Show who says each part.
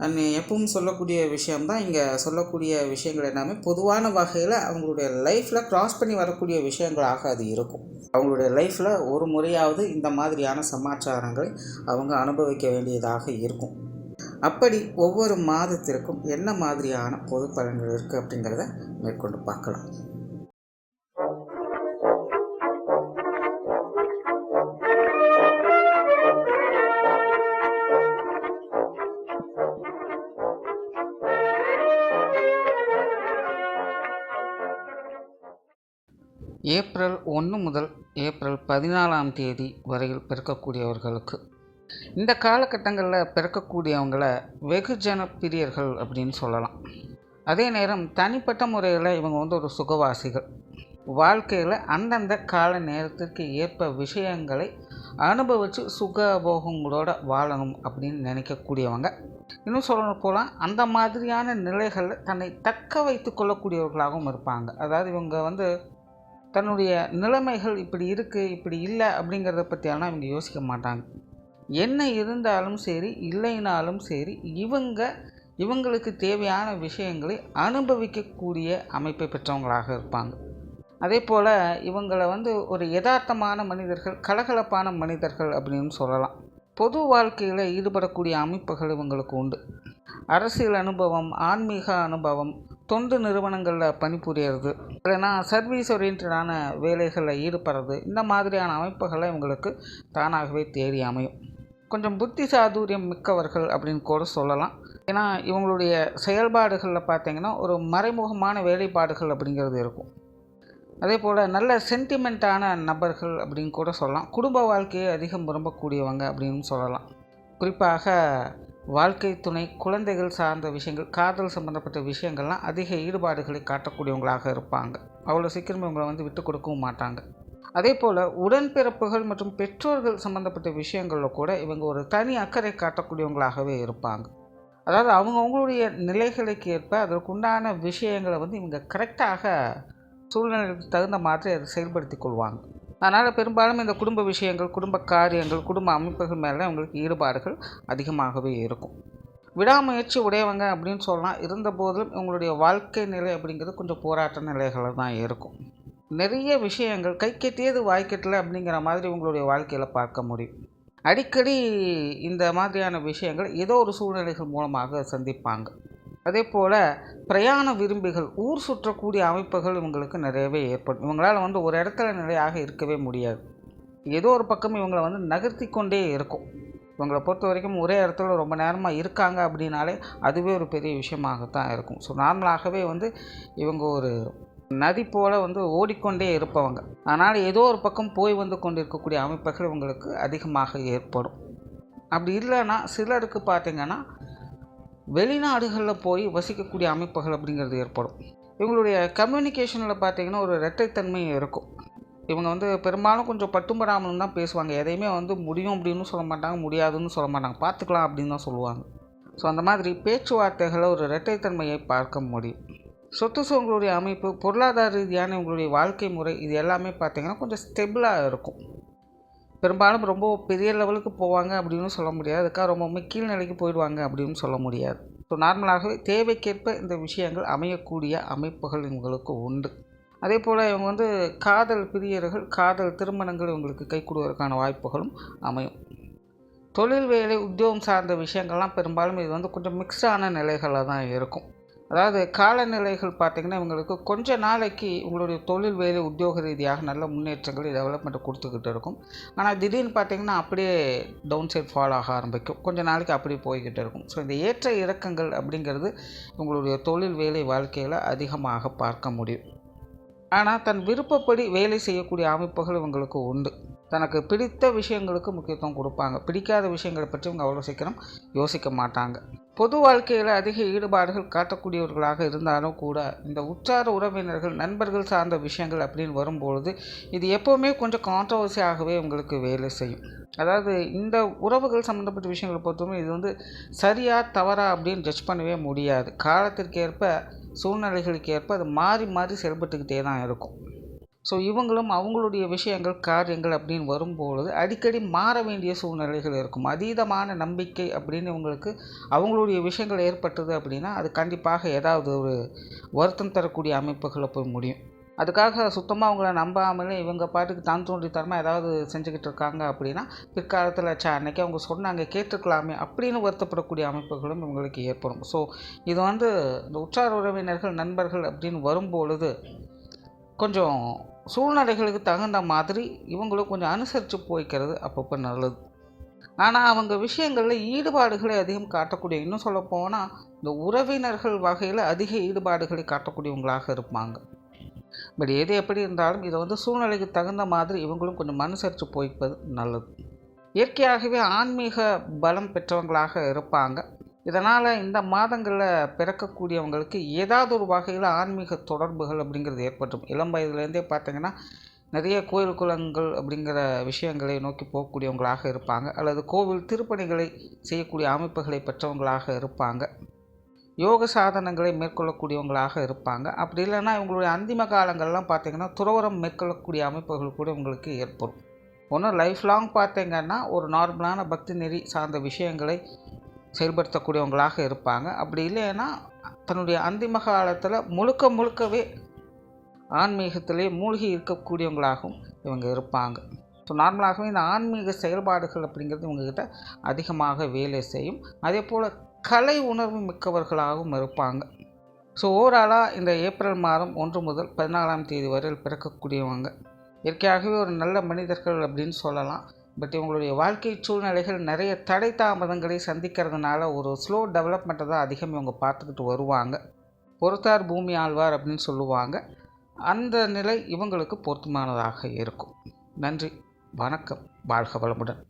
Speaker 1: And எப்பவும் சொல்லக்கூடிய விஷயம்தான். இங்கே சொல்லக்கூடிய விஷயங்கள் எல்லாமே பொதுவான வகையில் அவங்களுடைய லைஃப்பில் க்ராஸ் பண்ணி வரக்கூடிய விஷயங்களாக அது இருக்கும். அவங்களுடைய லைஃப்பில் ஒரு முறையாவது இந்த மாதிரியான சமாச்சாரங்களை அவங்க அனுபவிக்க வேண்டியதாக இருக்கும். அப்படி ஒவ்வொரு மாதத்திற்கும் என்ன மாதிரியான பொது பலன்கள் இருக்குது அப்படிங்கிறத மேற்கொண்டு பார்க்கலாம். ஏப்ரல் ஒன்று முதல் ஏப்ரல் பதினாலாம் தேதி வரையில் பிறக்கக்கூடியவர்களுக்கு. இந்த காலகட்டங்களில் பிறக்கக்கூடியவங்கள வெகுஜன பிரியர்கள் அப்படின்னு சொல்லலாம். அதே நேரம் தனிப்பட்ட முறையில் இவங்க வந்து ஒரு சுகவாசிகள். வாழ்க்கையில் அந்தந்த கால நேரத்திற்கு ஏற்ப விஷயங்களை அனுபவித்து சுகபோகங்களோட வாழணும் அப்படின்னு நினைக்கக்கூடியவங்க. இன்னும் சொல்ல போனால் அந்த மாதிரியான நிலைகளில் தன்னை தக்க வைத்து கொள்ளக்கூடியவர்களாகவும் இருப்பாங்க. அதாவது இவங்க வந்து தன்னுடைய நிலைமைகள் இப்படி இருக்குது இப்படி இல்லை அப்படிங்கிறத பற்றியெல்லாம் இவங்க யோசிக்க மாட்டாங்க. என்ன இருந்தாலும் சரி இல்லைனாலும் சரி இவங்க இவங்களுக்கு தேவையான விஷயங்களை அனுபவிக்கக்கூடிய அமைப்பை பெற்றவங்களாக இருப்பாங்க. அதே போல் இவங்களை வந்து ஒரு யதார்த்தமான மனிதர்கள் கலகலப்பான மனிதர்கள் அப்படின்னு சொல்லலாம். பொது வாழ்க்கையில் ஈடுபடக்கூடிய அமைப்புகள் இவங்களுக்கு உண்டு. அரசியல் அனுபவம் ஆன்மீக அனுபவம் தொண்டு நிறுவனங்களில் பணிபுரியறது. இல்லைன்னா சர்வீஸ் ஓரியன்டான வேலைகளில் ஈடுபடுறது. இந்த மாதிரியான அமைப்புகளை இவங்களுக்கு தானாகவே தேடி அமையும். கொஞ்சம் புத்தி சாதுரியம் மிக்கவர்கள் அப்படின்னு கூட சொல்லலாம். ஏன்னா இவங்களுடைய செயல்பாடுகளில் பார்த்திங்கன்னா ஒரு மறைமுகமான வேலைப்பாடுகள் அப்படிங்கிறது இருக்கும். அதே போல் நல்ல சென்டிமெண்ட்டான நபர்கள் அப்படின்னு கூட சொல்லலாம். குடும்ப வாழ்க்கையை அதிகம் விரும்பக்கூடியவங்க அப்படின்னு சொல்லலாம். குறிப்பாக வாழ்க்கை துணை குழந்தைகள் சார்ந்த விஷயங்கள் காதல் சம்மந்தப்பட்ட விஷயங்கள்லாம் அதிக ஈடுபாடுகளை காட்டக்கூடியவங்களாக இருப்பாங்க. அவ்வளோ சீக்கிரம் இவங்களை வந்து விட்டு கொடுக்கவும் மாட்டாங்க. அதே போல் உடன்பிறப்புகள் மற்றும் பெற்றோர்கள் சம்மந்தப்பட்ட விஷயங்களில் கூட இவங்க ஒரு தனி அக்கறை காட்டக்கூடியவங்களாகவே இருப்பாங்க. அதாவது அவங்கவுங்களுடைய நிலைகளுக்கு ஏற்ப அதற்குண்டான விஷயங்களை வந்து இவங்க கரெக்டாக சூழ்நிலைக்கு தகுந்த மாதிரி அதை செயல்படுத்தி கொள்வாங்க. அதனால் பெரும்பாலும் இந்த குடும்ப விஷயங்கள் குடும்ப காரியங்கள் குடும்ப அமைப்புகள் மேலே அவங்களுக்கு ஈடுபாடுகள் அதிகமாகவே இருக்கும். விடாமுயற்சி உடையவங்க அப்படின்னு சொல்லலாம். இருந்தபோதிலும் இவங்களுடைய வாழ்க்கை நிலை அப்படிங்கிறது கொஞ்சம் போராட்ட நிலைகளில் தான் இருக்கும். நிறைய விஷயங்கள் கை கெட்டியது வாய்க்கெட்டல அப்படிங்கிற மாதிரி உங்களுடைய வாழ்க்கையில் பார்க்க முடியும். அடிக்கடி இந்த மாதிரியான விஷயங்கள் ஏதோ ஒரு சூழ்நிலைகள் மூலமாக சந்திப்பாங்க. அதே போல் பிரயாண விரும்பிகள் ஊர் சுற்றக்கூடிய அமைப்புகள் இவங்களுக்கு நிறையவே ஏற்படும். இவங்களால் வந்து ஒரு இடத்துல நிலையாக இருக்கவே முடியாது. ஏதோ ஒரு பக்கம் இவங்களை வந்து நகர்த்தி கொண்டே இருக்கும். இவங்களை பொறுத்த வரைக்கும் ஒரே இடத்துல ரொம்ப நேரமாக இருக்காங்க அப்படின்னாலே அதுவே ஒரு பெரிய விஷயமாகத்தான் இருக்கும். ஸோ நார்மலாகவே வந்து இவங்க ஒரு நதி போல் வந்து ஓடிக்கொண்டே இருப்பவங்க. அதனால் ஏதோ ஒரு பக்கம் போய் வந்து கொண்டு இருக்கக்கூடிய அமைப்புகள் இவங்களுக்கு அதிகமாக ஏற்படும். அப்படி இல்லைன்னா சிலருக்கு பார்த்திங்கன்னா வெளிநாடுகளில் போய் வசிக்கக்கூடிய அமைப்புகள் அப்படிங்கிறது ஏற்படும். இவங்களுடைய கம்யூனிகேஷனில் பார்த்திங்கன்னா ஒரு இரட்டைத்தன்மை இருக்கும். இவங்க வந்து பெரும்பாலும் கொஞ்சம் பட்டும்படாமலும் தான் பேசுவாங்க. எதையுமே வந்து முடியும் அப்படின்னு சொல்ல மாட்டாங்க முடியாதுன்னு சொல்ல மாட்டாங்க. பார்த்துக்கலாம் அப்படின்னு தான் சொல்லுவாங்க. ஸோ அந்த மாதிரி பேச்சுவார்த்தைகளை ஒரு இரட்டைத்தன்மையை பார்க்க முடியும். சொத்து சுகங்களுடைய அமைப்பு பொருளாதார ரீதியான இவங்களுடைய வாழ்க்கை முறை இது எல்லாமே பார்த்திங்கன்னா கொஞ்சம் ஸ்டெபிளாக இருக்கும். பெரும்பாலும் ரொம்ப பெரிய லெவலுக்கு போவாங்க அப்படின்னு சொல்ல முடியாது. அதுக்காக ரொம்ப கீழ்நிலைக்கு போயிடுவாங்க அப்படின்னு சொல்ல முடியாது. ஸோ நார்மலாகவே தேவைக்கேற்ப இந்த விஷயங்கள் அமையக்கூடிய அமைப்புகள் இவங்களுக்கு உண்டு. அதே போல் இவங்க வந்து காதல் பிரியர்கள் காதல் திருமணங்கள் இவங்களுக்கு கை கொடுவதற்கான வாய்ப்புகளும் அமையும். தொழில் வேலை உத்தியோகம் சார்ந்த விஷயங்கள்லாம் பெரும்பாலும் இது வந்து கொஞ்சம் மிக்ஸான நிலைகளில் தான் இருக்கும். அதாவது காலநிலைகள் பார்த்திங்கன்னா இவங்களுக்கு கொஞ்ச நாளைக்கு உங்களுடைய தொழில் வேலை உத்தியோக ரீதியாக நல்ல முன்னேற்றங்கள் டெவலப்மெண்ட்டை கொடுத்துக்கிட்டு இருக்கும். ஆனால் திடீர்னு பார்த்திங்கன்னா அப்படியே டவுன் சைட் ஃபால் ஆக ஆரம்பிக்கும். கொஞ்ச நாளைக்கு அப்படியே போய்கிட்டு இருக்கும். ஸோ இந்த ஏற்ற இறக்கங்கள் அப்படிங்கிறது உங்களுடைய தொழில் வேலை வாழ்க்கையில் அதிகமாக பார்க்க முடியும். ஆனால் தன் விருப்பப்படி வேலை செய்யக்கூடிய அமைப்புகள் இவங்களுக்கு உண்டு. தனக்கு பிடித்த விஷயங்களுக்கு முக்கியத்துவம் கொடுப்பாங்க. பிடிக்காத விஷயங்களை பற்றி இவங்க அவ்வளோ சீக்கிரம் யோசிக்க மாட்டாங்க. பொது வாழ்க்கையில் அதிக ஈடுபாடுகள் காட்டக்கூடியவர்களாக இருந்தாலும் கூட இந்த உற்றார உறவினர்கள் நண்பர்கள் சார்ந்த விஷயங்கள் அப்படின்னு வரும்பொழுது இது எப்போவுமே கொஞ்சம் கான்ட்ரவர்சியாகவே உங்களுக்கு வேலை செய்யும். அதாவது இந்த உறவுகள் சம்மந்தப்பட்ட விஷயங்களை பொறுத்தவரை இது வந்து சரியாக தவறா அப்படின்னு ஜட்ஜ் பண்ணவே முடியாது. காலத்திற்கேற்ப சூழ்நிலைகளுக்கு ஏற்ப அது மாறி மாறி செயல்பட்டுக்கிட்டே தான் இருக்கும். ஸோ இவங்களும் அவங்களுடைய விஷயங்கள் காரியங்கள் அப்படின்னு வரும்பொழுது அடிக்கடி மாற வேண்டிய சூழ்நிலைகள் இருக்கும். அதீதமான நம்பிக்கை அப்படின்னு இவங்களுக்கு அவங்களுடைய விஷயங்கள் ஏற்பட்டது அப்படின்னா அது கண்டிப்பாக ஏதாவது ஒரு வருத்தம் தரக்கூடிய அமைப்புகளை போய் முடியும். அதுக்காக சுத்தமாக அவங்கள நம்பாமலே இவங்க பாட்டுக்கு தான் தோன்றித்தரமாக ஏதாவது செஞ்சுக்கிட்டு இருக்காங்க அப்படின்னா பிற்காலத்தில் சே அன்னைக்கு அவங்க சொன்னாங்க கேட்டுருக்கலாமே அப்படின்னு வருத்தப்படக்கூடிய அமைப்புகளும் இவங்களுக்கு ஏற்படும். ஸோ இது வந்து இந்த உற்றார் உறவினர்கள் நண்பர்கள் அப்படின்னு வரும்பொழுது கொஞ்சம் சூழ்நிலைகளுக்கு தகுந்த மாதிரி இவங்களும் கொஞ்சம் அனுசரித்து போய்க்கிறது அப்பப்போ நல்லது. ஆனால் அவங்க விஷயங்களில் ஈடுபாடுகளை அதிகம் காட்டக்கூடிய இன்னும் சொல்ல போனால் இந்த உறவினர்கள் வகையில் அதிக ஈடுபாடுகளை காட்டக்கூடியவங்களாக இருப்பாங்க. பட் எது எப்படி இருந்தாலும் இதை வந்து சூழ்நிலைக்கு தகுந்த மாதிரி இவங்களும் கொஞ்சம் அனுசரித்து போய்ப்பது நல்லது. இயற்கையாகவே ஆன்மீக பலம் பெற்றவங்களாக இருப்பாங்க. இதனால் இந்த மாதங்களில் பிறக்கக்கூடியவங்களுக்கு ஏதாவது ஒரு வகையில் ஆன்மீக தொடர்புகள் அப்படிங்கிறது ஏற்பட்டும் இளம் வயதுலேருந்தே பார்த்தீங்கன்னா நிறைய கோயில் குளங்கள் அப்படிங்கிற விஷயங்களை நோக்கி போகக்கூடியவங்களாக இருப்பாங்க. அல்லது கோவில் திருப்பணிகளை செய்யக்கூடிய அமைப்புகளை பெற்றவங்களாக இருப்பாங்க. யோக சாதனங்களை மேற்கொள்ளக்கூடியவங்களாக இருப்பாங்க. அப்படி இல்லைன்னா இவங்களுடைய அந்திம காலங்கள்லாம் பார்த்திங்கன்னா துறவரம் மேற்கொள்ளக்கூடிய அமைப்புகள் கூட உங்களுக்கு ஏற்படும். ஒன்று லைஃப் லாங் பார்த்தீங்கன்னா ஒரு நார்மலான பக்தி நெறி சார்ந்த விஷயங்களை செயல்படுத்தக்கூடியவங்களாக இருப்பாங்க. அப்படி இல்லைன்னா தன்னுடைய அந்திம காலத்தில் முழுக்க முழுக்கவே ஆன்மீகத்திலே மூழ்கி இருக்கக்கூடியவங்களாகவும் இவங்க இருப்பாங்க. ஸோ நார்மலாகவே இந்த ஆன்மீக செயல்பாடுகள் அப்படிங்கிறது இவங்கக்கிட்ட அதிகமாக வேலை செய்யும். அதே போல் கலை உணர்வு மிக்கவர்களாகவும் இருப்பாங்க. ஸோ ஓவராலாக இந்த ஏப்ரல் மாதம் ஒன்று முதல் பதினாலாம் தேதி வரையில் பிறக்கக்கூடியவங்க. இயற்கையாகவே ஒரு நல்ல மனிதர்கள் அப்படின்னு சொல்லலாம். பட் இவங்களுடைய வாழ்க்கை சூழ்நிலைகள் நிறைய தடை தாமதங்களை சந்திக்கிறதுனால ஒரு ஸ்லோ டெவலப்மெண்ட்டை தான் அதிகம் இவங்க பார்த்துக்கிட்டு வருவாங்க. பொறுத்தார் பூமி ஆழ்வார் அப்படின்னு சொல்லுவாங்க. அந்த நிலை இவங்களுக்கு பொருத்தமானதாக இருக்கும். நன்றி. வணக்கம். வாழ்க வளமுடன்.